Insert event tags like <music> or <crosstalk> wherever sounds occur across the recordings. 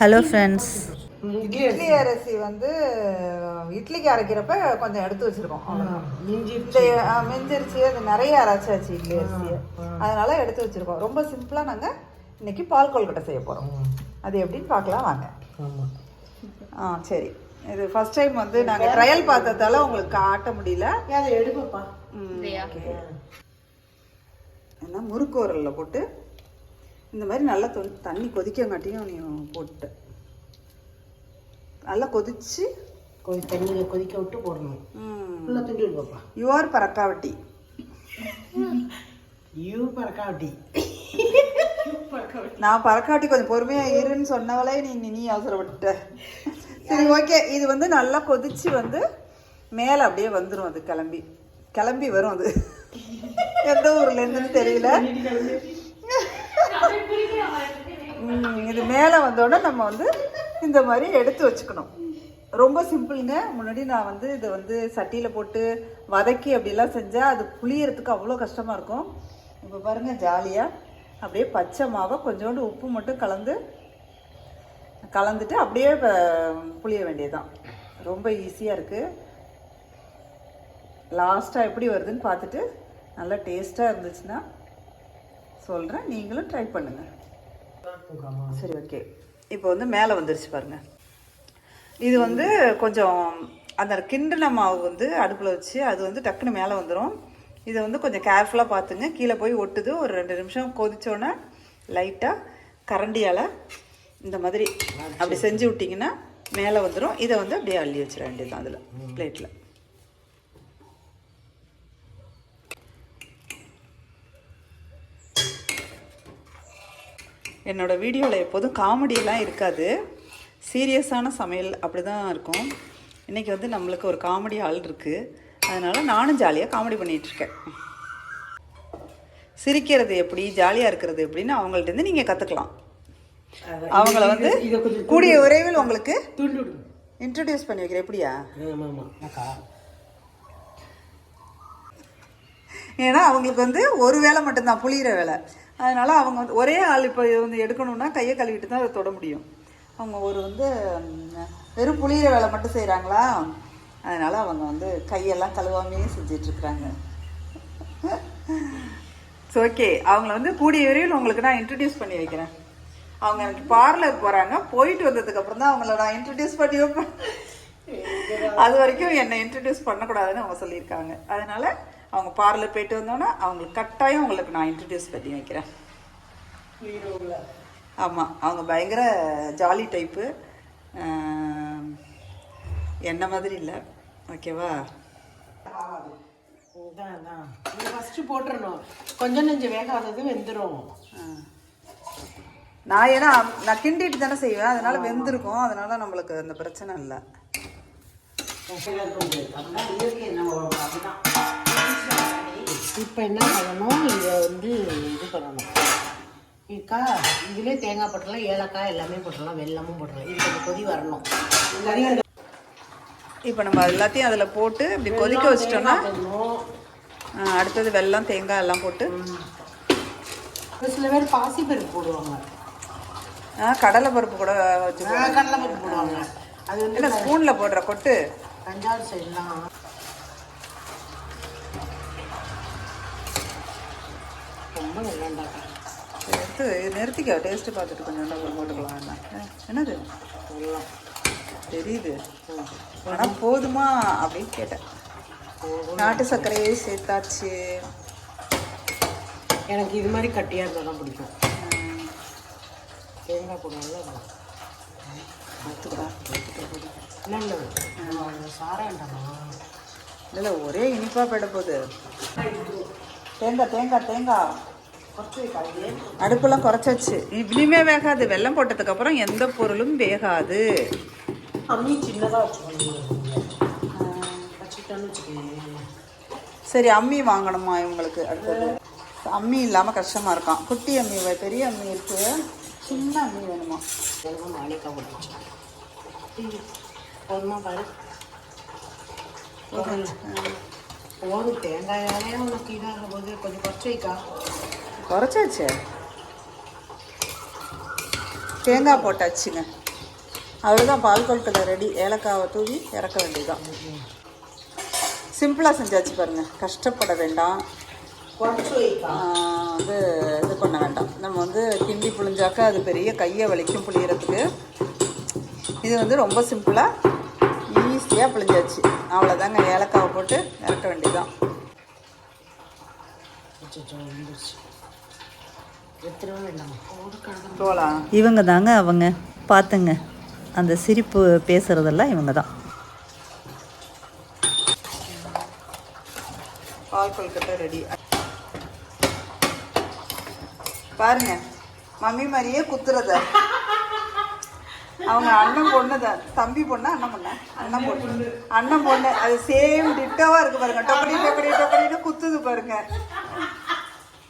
Hello friends idli அரிசி. வந்து இட்லிக்கு அரைக்கிறப்ப கொஞ்சம் எடுத்து வச்சிருக்கோம். அஹ், மிஞ்சிருச்சு அது நிறைய அரைச்சாச்சு இட்லி அரிசியை. அதனால எடுத்து வச்சிருக்கோம். ரொம்ப சிம்பிளா நாங்க இன்னைக்கு பால் கொல்கட்டை செய்ய போறோம். அது எப்படின்னு பார்க்கலாம் வாங்க. ஆ சரி. இது ஃபர்ஸ்ட் டைம் வந்து நாங்க ட்ரையல் பார்த்ததால உங்களுக்கு காட்ட முடியல. அதை எடுப்பப்பா ம். ஏன்னா முறுக்கு உரல்ல போட்டு இந்த மாதிரி நல்லா தொ- தண்ணி கொதிக்கங்காட்டியும் நீ போட்டு. நல்லா கொதிச்சு கொதி தண்ணியை கொதிக்க விட்டு போடணும். ஃபுல்லாக துண்டு எடுப்பப்பா யுவர் பறக்காவட்டி. யூ பறக்காவட்டி. நான் பறக்காவட்டி கொஞ்சம் பொறுமையா இருன்னு சொன்னவளே நீ நீ- அவசரப்பட்டுட்ட சரி ஓகே இது வந்து நல்லா கொதிச்சு வந்து மேலே அப்படியே வந்துடும் அது கிளம்பி. கிளம்பி வரும் அது. எந்த ஊர்ல இருந்துன்னு தெரியல. இது மேலே வந்தோடனே நம்ம வந்து இந்த மாதிரி எடுத்து வச்சுக்கணும். ரொம்ப சிம்பிளுங்க. முன்னாடி நான் வந்து இதை வந்து சட்டியில் போட்டு வதக்கி அப்படிலாம் செஞ்சால் அது புளியறதுக்கு அவ்வளோ கஷ்டமாக இருக்கும். இப்போ பாருங்கள் ஜாலியாக அப்படியே பச்சை மாவை கொஞ்சோண்டு உப்பு மட்டும் கலந்து கலந்துட்டு அப்படியே புளிய வேண்டியதுதான். ரொம்ப ஈஸியாக இருக்குது லாஸ்ட்டாக எப்படி வருதுன்னு பார்த்துட்டு நல்லா டேஸ்ட்டாக இருந்துச்சுன்னா சொல்கிறேன் நீங்களும் ட்ரை பண்ணுங்கள் சரி ஓகே இப்போ வந்து மேலே வந்துருச்சு பாருங்க. இது வந்து கொஞ்சம் அந்த கிண்டின மாவு வந்து அடுப்பில் வச்சு அது வந்து டக்குன்னு மேலே வந்துடும் இதை வந்து கொஞ்சம் கேர்ஃபுல்லாக பார்த்துங்க. கீழே போய் ஒட்டுது. ஒரு ரெண்டு நிமிஷம் கொதிச்சோன்னே லைட்டாக கரண்டியால் இந்த மாதிரி அப்படி செஞ்சு விட்டிங்கன்னா மேலே வந்துடும் இதை வந்து அப்படியே அள்ளி வச்சிட வேண்டியதுதான் அதில் பிளேட்டில் என்னோட வீடியோவில் எப்போதும் காமெடியெல்லாம் இருக்காது. சீரியஸான சமையல் அப்படி தான் இருக்கும். இன்றைக்கி வந்து நம்மளுக்கு ஒரு காமெடி ஆள் இருக்குது அதனால் நானும் ஜாலியாக காமெடி பண்ணிகிட்ருக்கேன் சிரிக்கிறது எப்படி ஜாலியாக இருக்கிறது எப்படின்னு அவங்கள்ட்டேருந்து நீங்கள் கற்றுக்கலாம் அவங்கள வந்து கூடிய விரைவில் உங்களுக்கு இன்ட்ரடியூஸ் பண்ணி வைக்கிறேன். எப்படியா? ஏன்னா அவங்களுக்கு வந்து ஒரு வேலை மட்டும்தான் புளியிற வேலை. அதனால அவங்க வந்து ஒரே ஆள் இப்போ வந்து எடுக்கணும்னா கையை கழுவிட்டு தான் அதை தொட முடியும். அவங்க ஒரு வந்து வெறும் புளியிற வேலை மட்டும் செய்கிறாங்களா அதனால அவங்க வந்து கையெல்லாம் கழுவாமையே செஞ்சிட்ருக்குறாங்க ஸோ ஓகே அவங்கள வந்து கூடிய விரைவில் உங்களுக்கு நான் இன்ட்ரடியூஸ் பண்ணி வைக்கிறேன். அவங்க எனக்கு பார்லர் போகிறாங்க போயிட்டு வந்ததுக்கு அப்புறம் தான் அவங்கள நான் இன்ட்ரடியூஸ் பண்ணி வைப்பேன். அது வரைக்கும் என்னை இன்ட்ரடியூஸ் பண்ணக்கூடாதுன்னு அவங்க சொல்லியிருக்காங்க. அதனால அவங்க பார்லர் போயிட்டு வந்தோன்னே அவங்களுக்கு கட்டாயம் உங்களுக்கு நான் இன்ட்ரடியூஸ் பண்ணி வைக்கிறேன். ஆமாம் அவங்க பயங்கர ஜாலி டைப்பு என்ன மாதிரி இல்லை. ஓகேவா ஃபஸ்ட்டு போட்டுறணும். கொஞ்சம் நெஞ்சம் வேகாதது வெந்துடும் நான் ஏன்னா நான் கிண்டிட்டு தானே செய்வேன். அதனால வெந்திருக்கும். அதனால நம்மளுக்கு அந்த பிரச்சனை இல்லை. இப்போ என்ன பண்ணணும்? இதை வந்து இது பண்ணணும். இருக்கா இதுலேயே தேங்காய் போட்டுடலாம் ஏலக்காய் எல்லாமே போட்டுடலாம். வெல்லமும் போட்டுடலாம். இது கொதி வரணும். இப்போ நம்ம எல்லாத்தையும் அதில் போட்டு இப்படி கொதிக்க வச்சிட்டோம்னா அடுத்தது வெல்லம் தேங்காய் எல்லாம் போட்டு. ஒரு சில பேர் பாசி பருப்பு போடுவாங்க. ஆ, கடலை பருப்பு கூட வச்சுக்கோ கடலை பருப்பு போடுவாங்க. அது வந்து ஸ்பூனில் போடுற கொட்டு? தஞ்சாவூர் சைட்லாம் ரொம்ப நல்லா இருந்தாக்கா எடுத்து நிறுத்திக்க டேஸ்ட்டு பார்த்துட்டு கொஞ்சம் அப்புறம் போட்டுக்கலாம் என்ன என்னது? எல்லாம் தெரியுது. ஆனால் போதுமா அப்படின்னு கேட்டேன். நாட்டு சர்க்கரையே சேர்த்தாச்சு. எனக்கு இது மாதிரி கட்டியாக இருந்தால் தான் பிடிக்கும். தேங்காய் இல்லை இல்லை. சாராண்டாமா இல்லை ஒரே இனிப்பாக போயிட போகுது. தேங்காய் தேங்காய் தேங்காய். அடுப்பெல்லாம் குறைச்சாச்சு. இனிமே வேகாது. வெல்லம் போட்டதுக்கப்புறம் எந்த பொருளும் வேகாது. அம்மி சின்னதாக வச்சுக்கோங்க. சரி அம்மி வாங்கணுமா இவங்களுக்கு? அடுத்தது அம்மி இல்லாமல் கஷ்டமாக இருக்கான். குட்டி அம்மி வே- பெரிய அம்மி இருக்கு. சின்ன அம்மி வேணுமா? போதும் தேங்காயாலே உனக்கு இதாக போது கொஞ்சம் குறைச்சி வைக்கா. குறைச்சாச்சு. தேங்காய் போட்டாச்சுங்க. அவ்வளோதான் பால் கொல்கட்டை ரெடி. ஏலக்காவை தூவி இறக்க வேண்டியதுதான். சிம்பிளாக செஞ்சாச்சு பாருங்க. கஷ்டப்பட வேண்டாம். வந்து இது பண்ண வேண்டாம். நம்ம வந்து கிண்டி புழிஞ்சாக்கா அது பெரிய கையை வலிக்கும் புளியறதுக்கு இது வந்து ரொம்ப சிம்பிளாக ஈஸியாக புழிஞ்சாச்சு. அவ்வளோதாங்க ஏலக்காவை போட்டு இறக்க வேண்டியதுதான் அச்சச்சோ, வந்துருச்சு. எடுத்துடவே வேண்டாமா ஒரு கணக்கு போகலாம் இவங்க தாங்க அவங்க. பார்த்துங்க அந்த சிரிப்பு பேசுகிறதெல்லாம் இவங்க தான் பால் கொல்கட்டை ரெடி. பாருங்க. மம்மி மாதிரியே குத்துறத. அவங்க அண்ணன் பொண்ணு தான். தம்பி பொண்ணு அண்ணன் பொண்ணு? அண்ணன் பொண்ணு. அண்ணன் பொண்ணு. அது சேம் டிட்டோவா இருக்கு பாருங்க. டொக்கடி டொக்கடி டொக்கடின்னு குத்துது பாருங்க.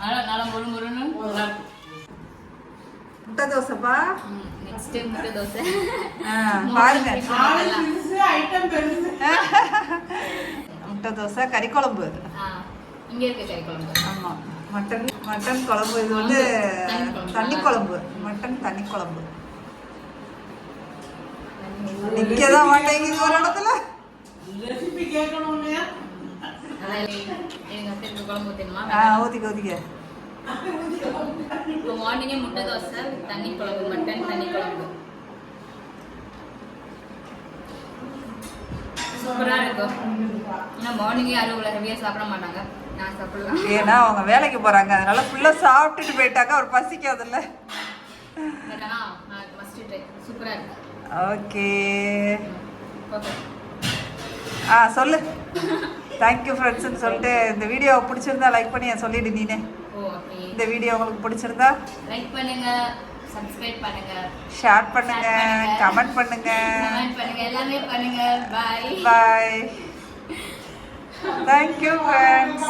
நல்லா நல்லா முரு முருன்னு நல்லா இருக்கும். முட்டை தோசைப்பா? நெக்ஸ்ட் டைம் முட்டை தோசை. ஆ, பாருங்க. <laughs> முட்டை தோசை கறி குழம்பு. ஆ, இங்க இருக்கு கறி குழம்பு. ஆமா மட்டன் மட்டன் குழம்பு இது வந்து தண்ணி குழம்பு. தண்ணி குழம்பு. மட்டன் தண்ணி குழம்பு. நிக்கதான் மாட்டேங்குது ஒரு இடத்துல. ஊத்தணுமா? ஆ ஊத்திக்க ஊத்திக்க. இப்போ மார்னிங்கே முட்டை தோசை தண்ணி குழம்பு மட்டன் தண்ணி குழம்பு. சூப்பரா இருக்கும் ஏன்னா மார்னிங்கே யாரும் இவ்வளோ ஹெவியாக சாப்பிட மாட்டாங்க. நான் சாப்பிடலாம். ஏன்னா அவங்க வேலைக்கு போறாங்க. அதனால ஃபுல்லா சாப்பிட்டுட்டு போயிட்டாக்க அவர் பசிக்காதுல்ல. ஆனால் சூப்பராக இருக்கு. ஓகே. ஆ சொல்லு. தேங்க்யூ ஃப்ரெண்ட்ஸ்னு சொல்லிட்டு இந்த வீடியோ பிடிச்சிருந்தா லைக் பண்ணி சொல்லிடு நீனே. இந்த வீடியோ உங்களுக்கு பிடிச்சிருந்தா? லைக் பண்ணுங்க. சப்ஸ்கிரைப் பண்ணுங்க. ஷேர் பண்ணுங்க. கமெண்ட் பண்ணுங்க. கமெண்ட் பண்ணுங்க. எல்லாமே பண்ணுங்க. பாய் பாய் தேங்க்யூ ஃப்ரெண்ட்ஸ்